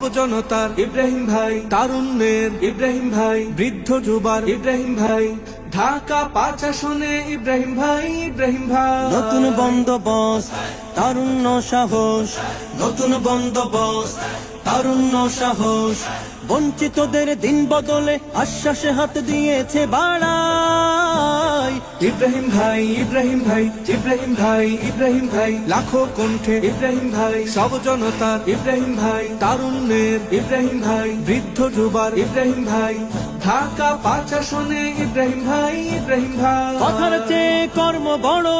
জনতার ইব্রাহিম ভাই তারুণ্যের ইব্রাহিম ভাই বৃদ্ধ যুবার ইব্রাহিম ভাই ঢাকা পাঁচ আসনে ইব্রাহিম ভাই ইব্রাহিম ভাই। নতুন বন্দোবস্ত তারুণ্য সাহস। নতুন বন্দোবস্ত তারুণ্য সাহস। বঞ্চিতদের দিন বদলে আশ্বাসে হাত দিয়েছে বাড়াই। ইব্রাহিম ভাই ইব্রাহিম ভাই ইব্রাহিম ভাই ইব্রাহিম ভাই। লাখো কণ্ঠে ইব্রাহিম ভাই সব জনতার ইব্রাহিম ভাই। তারুণ্যের ইব্রাহিম ভাই বৃদ্ধ যুবার ইব্রাহিম ভাই। ঢাকা পাঁচ আসনে ইব্রাহিম ভাই। ইব্রাহিম ভাই কথার চেয়ে কর্ম বড়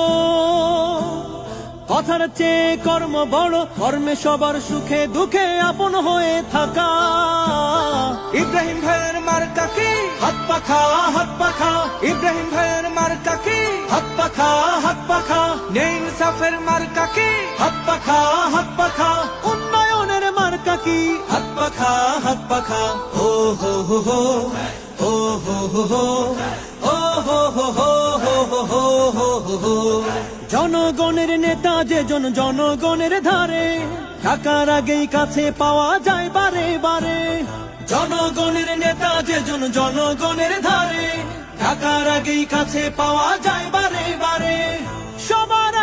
কথার চেয়ে কর্ম বড় কর্মে সবার সুখে দুঃখে আপন হয়ে থাকা। ইব্রাহিম ভাইয়ের মার কি হাত পাখা হাত পাখা। ইব্রাহিম ভাইয়ের মার কি হাত পাখা হাত পাখা। নেই সাফের মার্কা কি হাত পাখা হাত পাখা। উন্নয়নের মার্কা কি হাত পাখা হাত পাখা। ও হো হো হো ও হো হো হো। হো হো হো হো হো হো হো জনগণের নেতা যেজন জনগণের ধারে টাকার আগেই কাছে পাওয়া যায় বারে বারে। জনগণের নেতা যেজন জনগণের ধারে টাকার আগেই কাছে পাওয়া যায় বারে বারে।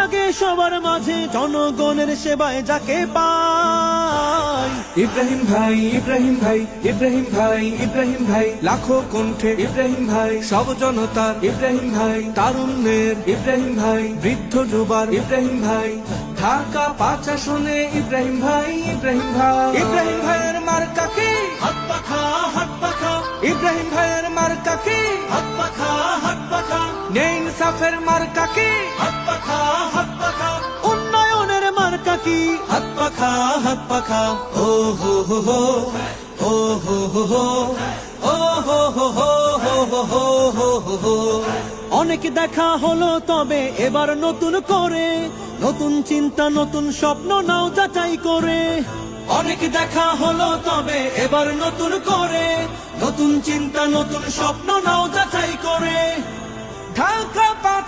আগে সবার মাঝে জনগণের সেবায় যাকে পাই। ইব্রাহিম ভাই ইব্রাহিম ভাই ইব্রাহিম ভাই ইব্রাহিম ভাই লাখো কণ্ঠে ইব্রাহিম ভাই সব জনতার ইব্রাহিম ভাই তারুণ্যের ইব্রাহিম ভাই বৃদ্ধ যুবার ইব্রাহিম ভাই ঢাকা পাঁচ আসনে ইব্রাহিম ভাই ইব্রাহিম ভাই। ইব্রাহিম ভাইয়ের মার্কা কি? হাত পাখা হাত পাখা। ইব্রাহিম ভাইয়ের মার্কা কি? হাত পাখা হাত পাখা। নেই সাফের মার্কা কি? হাত পাখা হাত পাখা উন্নয়নের মার্কা কি? হাত পাখা হাত পাখা ও হো হো হো। ও হো হো হো। ও হো হো হো হো হো হো হো। অনেক দেখা হলো তবে এবার নতুন করে। নতুন চিন্তা নতুন স্বপ্ন নাও যাচাই করে। অনেক দেখা হলো তবে এবার নতুন করে। নতুন চিন্তা নতুন স্বপ্ন নাও যাচাই করে। ঢাকা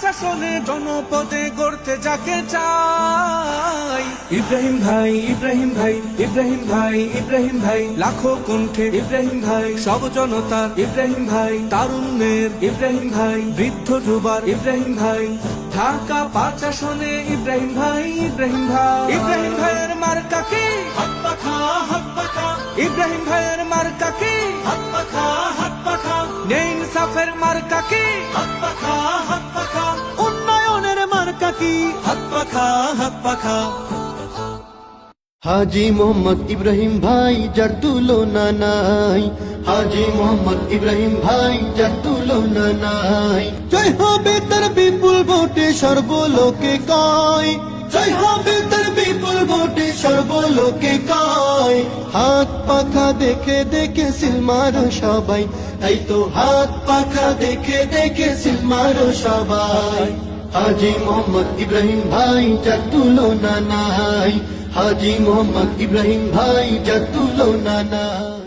আসনে জনপদে গড়তে যাকে চাই। ইব্রাহিম ভাই ইব্রাহিম ভাই ইব্রাহিম ভাই ইব্রাহিম ভাই, লাখো কণ্ঠে ইব্রাহিম ভাই, সব জনতার ইব্রাহিম ভাই, তারুণ্যের ইব্রাহিম ভাই, বৃদ্ধ যুবার ইব্রাহিম ভাই, ঢাকা পাঁচ আসনে ইব্রাহিম ভাই ইব্রাহিম ভাই। ইব্রাহিম ভাইয়ের মার্কা কি? হাত পাখা হাত পাখা। ইব্রাহিম ভাইয়ের মার্কা কি? হাত পাখা হাত পাখা। নেই সাফের মার্কা কি? হাত পাখা হাত পাখা। হাজি মোহাম্মদ ইব্রাহিম ভাই যার তুলনা নাই হাজি মোহাম্মদ ইব্রাহিম ভাই যার তুলনা নাই জয় হবে তার বিপুল ভোটে সর্বলোকে কয় জয় হবে তার বিপুল ভোটে সর্বলোকে কয় হাত পাখা দেখে দেখে সিলমারো সবাই তাই তো হাত পাখা দেখে দেখে সিলমারো সবাই হাজি মোহাম্মদ ইব্রাহিম ভাই যার তুলনা নাই। হাজি মোহাম্মদ ইব্রাহিম ভাই যার তুলনা নাই।